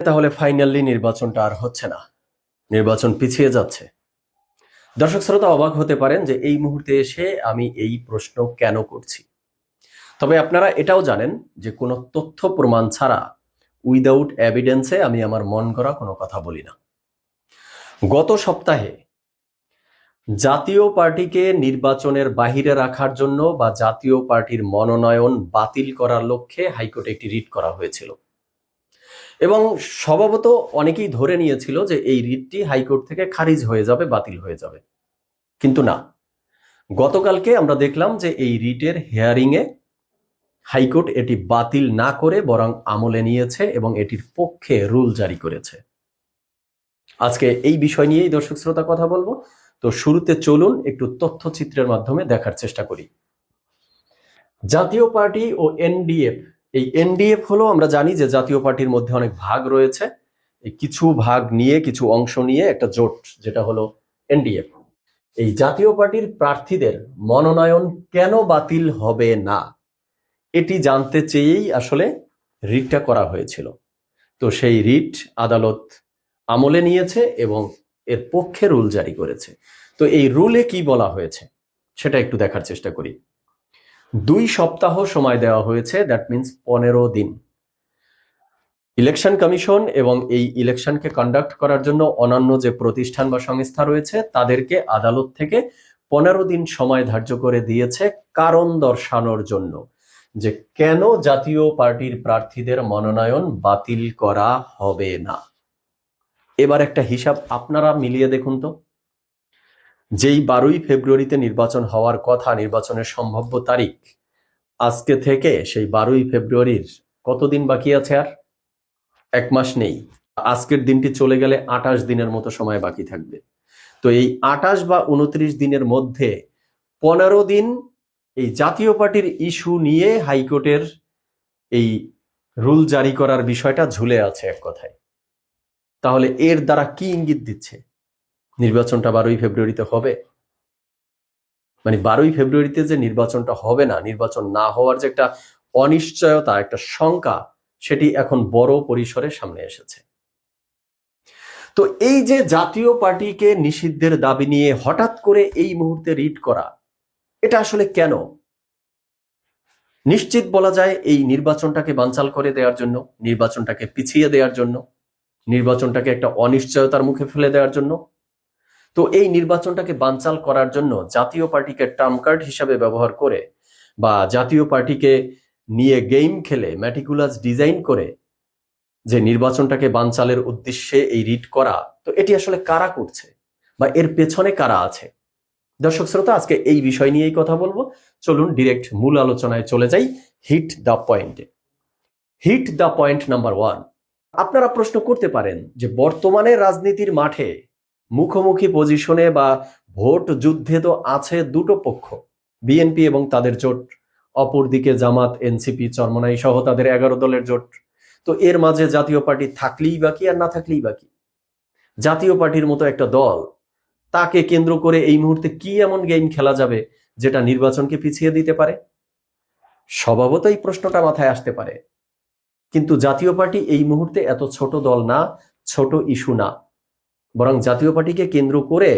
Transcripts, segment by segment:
তাহলে ফাইনালি নির্বাচনটা আর হচ্ছে না। নির্বাচন পিছিয়ে যাচ্ছে। দর্শক শ্রোতা অবাক হতে পারেন যে এই মুহূর্তে এসে আমি এই প্রশ্ন কেন করছি? তবে আপনারা এটাও জানেন যে কোনো তথ্য প্রমাণ ছাড়া উইদাউট এভিডেন্সে আমি আমার মন করা কোনো কথা বলি না। গত সপ্তাহে জাতীয় পার্টিকে নির্বাচনের বাহিরে রাখার জন্য বা জাতীয় পার্টির মনোনয়ন বাতিল করার লক্ষ্যে হাইকোর্টে একটি রিট করা হয়েছিল। এবং স্বভাবত অনেকেই ধরে নিয়েছিল যে এই রিটটি হাইকোর্ট থেকে খারিজ হয়ে যাবে, বাতিল হয়ে যাবে। কিন্তু না। গতকালকে আমরা দেখলাম যে এই রিটের হেয়ারিংয়ে হাইকোর্ট এটি বাতিল না করে বরং আমলে নিয়েছে এবং এটির পক্ষে রুল জারি করেছে। আজকে এই বিষয় নিয়েই দর্শক শ্রোতা কথা বলব। তো শুরুতে চলুন একটু তথ্যচিত্রের মাধ্যমে দেখার চেষ্টা করি। জাতীয় পার্টি ও এনডিএফ এই এনডিএফ হলো আমরা জানি যে জাতীয় পার্টির মধ্যে অনেক ভাগ রয়েছে। কিছু ভাগ নিয়ে, কিছু অংশ নিয়ে একটা জোট, যেটা হলো এনডিএফ এই জাতীয় পার্টির প্রার্থীদের মনোনয়ন কেন বাতিল হবে না? এটি জানতে চেয়েই আসলে রিটটা করা হয়েছিল। তো সেই রিট আদালত আমলে নিয়েছে এবং এর পক্ষে রুল জারি করেছে। তো এই রুলে কি বলা হয়েছে, সেটা একটু দেখার চেষ্টা করি। দুই সপ্তাহ সময় দেওয়া হয়েছে দ্যাট মিন্স পনেরো দিন। ইলেকশন কমিশন এবং এই ইলেকশনকে কন্ডাক্ট করার জন্য অন্যান্য যে প্রতিষ্ঠান বা সংস্থা রয়েছে, তাদেরকে আদালত থেকে পনেরো দিন সময় ধার্য করে দিয়েছে কারণ দর্শানোর জন্য, যে কেন জাতীয় পার্টির প্রার্থীদের মনোনয়ন বাতিল করা হবে না। এবার একটা হিসাব, আপনারা মিলিয়ে দেখুন তো। যেই বারোই ফেব্রুয়ারিতে নির্বাচন হওয়ার কথা, নির্বাচনের সম্ভাব্য তারিখ, আজকে থেকে সেই বারোই ফেব্রুয়ারির কতদিন বাকি আছে আর? এক মাস নেই। আজকের দিনটি চলে গেলে আটাশ দিনের মতো সময় বাকি থাকবে। তো এই আটাশ বা উনত্রিশ দিনের মধ্যে পনেরো দিন এই জাতীয় পার্টির ইস্যু নিয়ে হাইকোর্টের এই রুল জারি করার বিষয়টা ঝুলে আছে এক কথায়। তাহলে এর দ্বারা কি ইঙ্গিত দিচ্ছে? নির্বাচনটা বারোই ফেব্রুয়ারিতে হবে। মানে বারোই ফেব্রুয়ারিতে যে নির্বাচনটা হবে না, নির্বাচন না হওয়ার যে একটা অনিশ্চয়তা, একটা শঙ্কা, সেটি এখন বড় পরিসরে সামনে এসেছে। তো এই যে জাতীয় পার্টিকে নিষিদ্ধের দাবি নিয়ে হঠাৎ করে এই মুহূর্তে রিট করা, এটা আসলে কেন? নিশ্চিত বলা যায় এই নির্বাচনটাকে বানচাল করে দেওয়ার জন্য, নির্বাচনটাকে পিছিয়ে দেওয়ার জন্য, নির্বাচনটাকে একটা অনিশ্চয়তার মুখে ফেলে দেওয়ার জন্য। তো এই নির্বাচনটাকে বানচাল করার জন্য জাতীয় পার্টিকে টার্ম কার্ড হিসাবে ব্যবহার করে বা জাতীয় পার্টিকে নিয়ে গেম খেলে ম্যাটিকুলাস ডিজাইন করে যে নির্বাচনটাকে বানচালের উদ্দেশ্যে এই রিট করা, তো এটি আসলে কারা করছে? বা এর পেছনে কারা আছে? দর্শক শ্রোতা, আজকে এই বিষয় নিয়েই কথা বলব। চলুন ডিরেক্ট মূল আলোচনায় চলে যাই হিট দ্য পয়েন্টে hit the point number one আপনারা প্রশ্ন করতে পারেন যে বর্তমানে রাজনীতির মাঠে মুখোমুখি পজিশনে বা ভোট যুদ্ধে তো আছে দুটো পক্ষ বিএনপি এবং তাদের জোট। অপরদিকে জামাত এনসিপি চরমনাই সহ তাদের এগারো দলের জোট। তো এর মাঝে জাতীয় পার্টি থাকলেই বাকি আর না থাকলেই বাকি জাতীয় পার্টির মতো একটা দল, তাকে কেন্দ্র করে এই মুহূর্তে কি এমন গেম খেলা যাবে যেটা নির্বাচনকে পিছিয়ে দিতে পারে? স্বভাবত এই প্রশ্নটা মাথায় আসতে পারে। কিন্তু জাতীয় পার্টি এই মুহূর্তে এত ছোট দল না, ছোট ইস্যু না। বরং জাতীয় পার্টিকে কেন্দ্র করে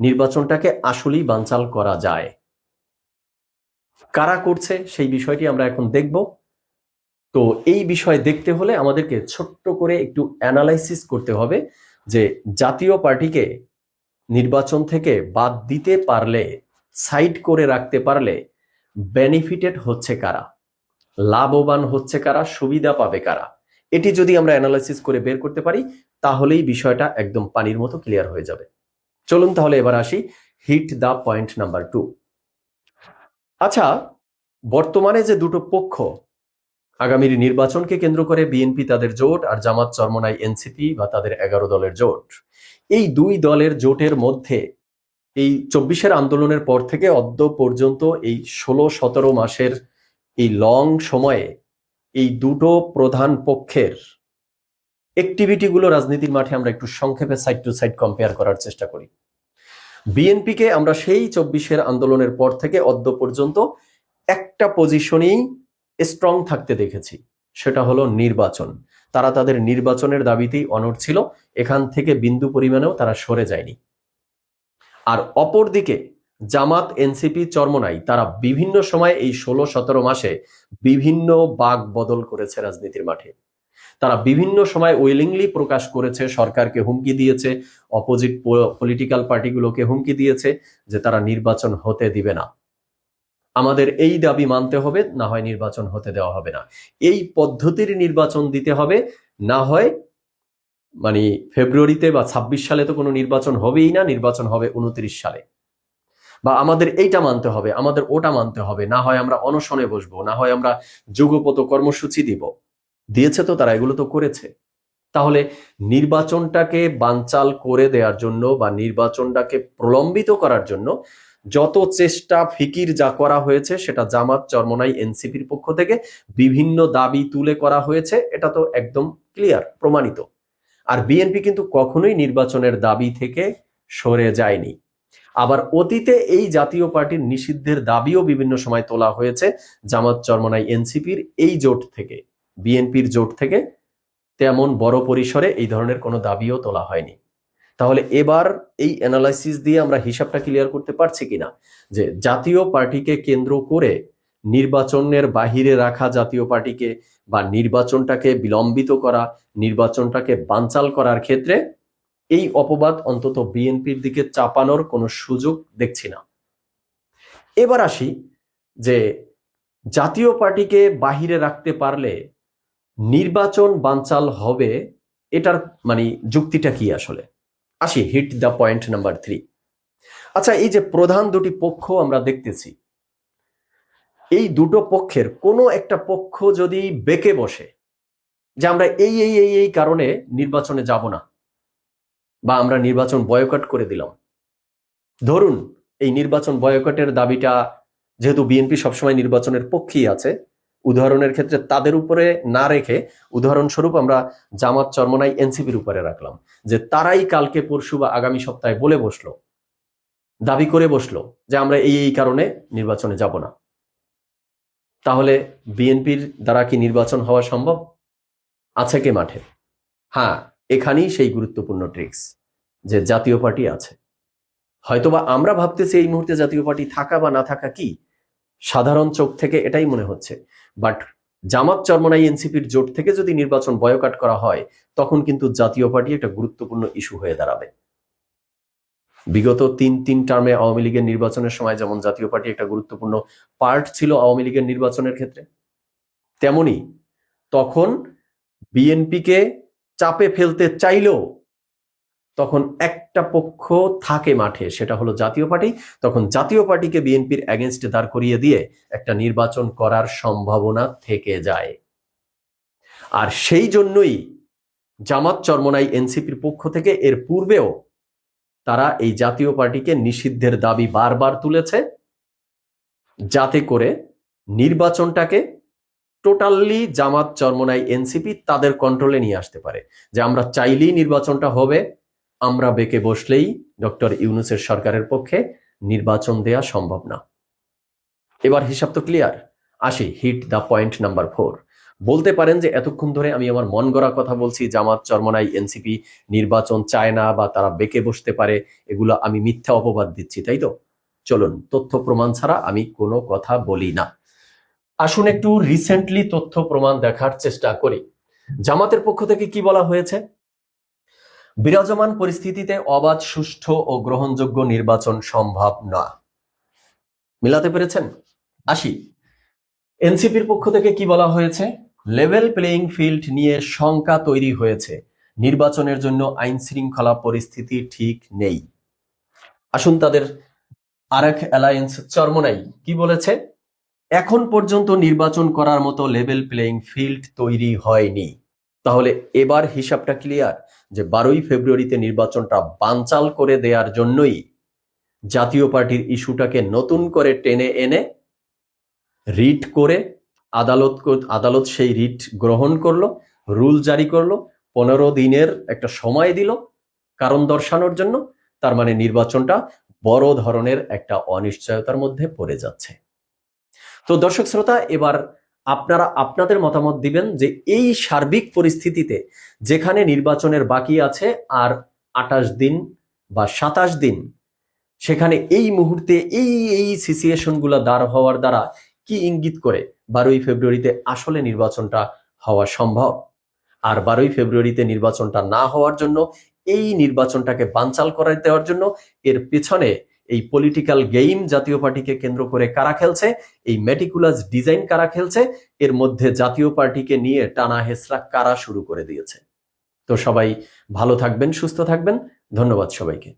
নির্বাচনটাকে আসলেই বানচাল করা যায়। কারা করছে সেই বিষয়টি আমরা এখন দেখব। তো এই বিষয় দেখতে হলে আমাদেরকে ছোট্ট করে একটু অ্যানালাইসিস করতে হবে যে জাতীয় পার্টিকে নির্বাচন থেকে বাদ দিতে পারলে সাইড করে রাখতে পারলে বেনিফিটেড হচ্ছে কারা? লাভবান হচ্ছে কারা? সুবিধা পাবে কারা? এটি যদি আমরা অ্যানালাইসিস করে বের করতে পারি তাহলেই বিষয়টা একদম পানির মতো ক্লিয়ার হয়ে যাবে। চলুন তাহলে এবার আসি hit the point number two আচ্ছা বর্তমানে যে দুটো পক্ষ আগামীর নির্বাচনকে কেন্দ্র করে বিএনপি তাদের জোট আর জামাত চরমনাই এনসিপি বা তাদের এগারো দলের জোট। এই দুই দলের জোটের মধ্যে এই চব্বিশের আন্দোলনের পর থেকে অদ্য পর্যন্ত এই ষোলো সতেরো মাসের এই লং সময়ে এই দুটো প্রধান পক্ষের অ্যাক্টিভিটিগুলো রাজনীতির মাঠে আমরা একটু সংক্ষেপে সাইড টু সাইড কম্পেয়ার করার চেষ্টা করি। বিএনপিকে আমরা সেই চব্বিশের আন্দোলনের পর থেকে অদ্য পর্যন্ত একটা পজিশনেই স্ট্রং থাকতে দেখেছি, সেটা হলো নির্বাচন। তারা তাদের নির্বাচনের দাবিতেই অনড় ছিল, এখান থেকে বিন্দু পরিমাণেও তারা সরে যায়নি। আর অপরদিকে জামাত এনসিপি চরমনাই, তারা বিভিন্ন সময় এই ষোলো সতেরো মাসে বিভিন্ন বাক বদল করেছে রাজনীতির মাঠে। তারা বিভিন্ন সময় উইলিংলি প্রকাশ করেছে, সরকারকে হুমকি দিয়েছে অপোজিট পলিটিক্যাল পার্টিগুলোকে হুমকি দিয়েছে যে তারা নির্বাচন হতে দিবে না। আমাদের এই দাবি মানতে হবে, না হয় নির্বাচন হতে দেওয়া হবে না। এই পদ্ধতির নির্বাচন দিতে হবে, না হয় মানে ফেব্রুয়ারিতে বা ছাব্বিশ সালে তো কোনো নির্বাচন হবেই না, নির্বাচন হবে উনত্রিশ সালে। বা আমাদের এইটা মানতে হবে, আমাদের ওটা মানতে হবে, না হয় আমরা অনশনে বসবো, না হয় আমরা যুগপত কর্মসূচি দিব। দিয়েছে তো তারা, এগুলো তো করেছে। তাহলে নির্বাচনটাকে বানচাল করে দেওয়ার জন্য বা নির্বাচনটাকে প্রলম্বিত করার জন্য যত চেষ্টা ফিকির যা করা হয়েছে, সেটা জামাত, চরমনাই, এনসিপির পক্ষ থেকে বিভিন্ন দাবি তুলে করা হয়েছে, এটা তো একদম ক্লিয়ার, প্রমাণিত। আর বিএনপি কিন্তু কখনোই নির্বাচনের দাবি থেকে সরে যায়নি। আবার অতীতে এই জাতীয় পার্টির নিষিদ্ধের দাবিও বিভিন্ন সময় তোলা হয়েছে জামাত, চরমনাই, এনসিপির এই জোট থেকে। বিএনপির জোট থেকে তেমন বড় পরিসরে এই ধরনের কোনো দাবিও তোলা হয়নি। তাহলে এবার এই অ্যানালাইসিস দিয়ে আমরা হিসাবটা ক্লিয়ার করতে পারছি কিনা? যে জাতীয় পার্টিকে কেন্দ্র করে নির্বাচনের বাহিরে রাখা জাতীয় পার্টিকে বা নির্বাচনটাকে বিলম্বিত করা, নির্বাচনটাকে বানচাল করার ক্ষেত্রে এই অপবাদ অন্তত বিএনপির দিকে চাপানোর কোনো সুযোগ দেখছি না। এবার আসি যে জাতীয় পার্টিকে বাহিরে রাখতে পারলে নির্বাচন বানচাল হবে, এটার মানে যুক্তিটা কি আসলে? আসি hit the point number three আচ্ছা এই যে প্রধান দুটি পক্ষ আমরা দেখতেছি, এই দুটো পক্ষের কোনো একটা পক্ষ যদি বেঁকে বসে, যে আমরা এই এই এই এই কারণে নির্বাচনে যাব না, বা আমরা নির্বাচন বয়কট করে দিলাম। ধরুন, এই নির্বাচন বয়কটের দাবিটা, যেহেতু বিএনপি সবসময় নির্বাচনের পক্ষেই আছে উদাহরণের ক্ষেত্রে তাদের উপরে না রেখে উদাহরণস্বরূপ আমরা জামাত চরমনাই এনসিপির উপরে রাখলাম, যে তারাই কালকে পরশু বা আগামী সপ্তাহে বলে বসল, দাবি করে বসল যে আমরা এই এই কারণে নির্বাচনে যাব না। তাহলে বিএনপির দ্বারা কি নির্বাচন হওয়া সম্ভব? আছে কে মাঠে? হ্যাঁ এখানেই সেই গুরুত্বপূর্ণ ট্রিক্স, যে জাতীয় পার্টি আছে। হয়তোবা আমরা ভাবতেছি এই মুহূর্তে জাতীয় পার্টি থাকা বা না থাকা কি? সাধারণ চোখ থেকে এটাই মনে হচ্ছে। বাট জামাত চরমনাই এনসিপির জোট থেকে যদি নির্বাচন বয়কাট করা হয়, তখন কিন্তু জাতীয় পার্টি একটা গুরুত্বপূর্ণ ইস্যু হয়ে দাঁড়াবে। বিগত তিন তিন টার্মে আওয়ামী লীগের নির্বাচনের সময় যেমন জাতীয় পার্টি একটা গুরুত্বপূর্ণ পার্ট ছিল আওয়ামী লীগের নির্বাচনের ক্ষেত্রে, তেমনি তখন বিএনপিকে চাপে ফেলতে চাইলেও তখন একটা পক্ষ থাকে মাঠে, সেটা হলো জাতীয় পার্টি। তখন জাতীয় পার্টিকে বিএনপির অ্যাগেনস্টে দাঁড় করিয়ে দিয়ে একটা নির্বাচন করার সম্ভাবনা থেকে যায়। আর সেই জন্যই জামাত চরমনাই এনসিপির পক্ষ থেকে এর পূর্বেও তারা এই জাতীয় পার্টিকে নিষিদ্ধের দাবি বারবার তুলেছে, যাতে করে নির্বাচনটাকে টোটালি জামাত চরমনাই এনসিপি তাদের কন্ট্রোলে নিয়ে আসতে পারে। যে আমরা চাইলেই নির্বাচনটা হবে আমরা বেঁকে বসলেই ডক্টর ইউনুসের সরকারের পক্ষে নির্বাচন দেয়া সম্ভব না। এবার হিসাব তো ক্লিয়ার আসি hit the point number four বলতে পারেন যে এতক্ষণ ধরে আমি আমার মন গড়া কথা বলছি, জামাত, চরমনাই, এনসিপি, নির্বাচন চায় না বা তারা বেঁকে বসতে পারে, এগুলো আমি মিথ্যা অপবাদ দিচ্ছি, তাই তো? চলুন, তথ্য প্রমাণ ছাড়া আমি কোনো কথা বলি না। আসুন একটু রিসেন্টলি তথ্য প্রমাণ দেখার চেষ্টা করি। জামাতের পক্ষ থেকে কি বলা হয়েছে? বিরাজমান পরিস্থিতিতে অবাধ, সুষ্ঠু ও গ্রহণযোগ্য নির্বাচন সম্ভব না মিলাতে পেরেছেন? আসি। এনসিপির পক্ষ থেকে কি বলা হয়েছে? লেভেল প্লেইং ফিল্ড নিয়ে শঙ্কা তৈরি হয়েছে। নির্বাচনের জন্য আইন শৃঙ্খলা পরিস্থিতি ঠিক নেই। আসুন তাদের আরেক অ্যালায়েন্স চরমনাই। কি বলেছে? এখন পর্যন্ত নির্বাচন করার মতো লেভেল প্লেইং ফিল্ড তৈরি হয়নি। তাহলে এবার হিসাবটা ক্লিয়ার যে বারোই ফেব্রুয়ারিতে নির্বাচনটা বানচাল করে দেওয়ার জন্যই জাতীয় পার্টির ইস্যুটাকে নতুন করে টেনে এনে রিট করে আদালত আদালত সেই রিট গ্রহণ করল, রুল জারি করল, পনেরো দিনের একটা সময় দিল কারণ দর্শানোর জন্য, তার মানে নির্বাচনটা বড় ধরনের একটা অনিশ্চয়তার মধ্যে পড়ে যাচ্ছে। তো দর্শক শ্রোতা, এবার আপনারা আপনাদের মতামত দিবেন যে এই সার্বিক পরিস্থিতিতে যেখানে নির্বাচনের বাকি আছে আর আটাশ দিন বা সাতাশ দিন, সেখানে এই মুহূর্তে এই এই সিচুয়েশনগুলো দাঁড় হওয়ার দ্বারা কি ইঙ্গিত করে বারোই ফেব্রুয়ারিতে আসলে নির্বাচনটা হওয়া সম্ভব? আর বারোই ফেব্রুয়ারিতে নির্বাচনটা না হওয়ার জন্য, এই নির্বাচনটাকে বানচাল করে দেওয়ার জন্য এর পেছনে এই পলিটিক্যাল গেম জাতীয় পার্টিকে কেন্দ্র করে কারা খেলছে? এই মেটিকুলাস ডিজাইন কারা খেলছে? এর মধ্যে জাতীয় পার্টিকে নিয়ে টানা হেসরা কারা শুরু করে দিয়েছে? তো সবাই ভালো থাকবেন, সুস্থ থাকবেন। ধন্যবাদ সবাইকে।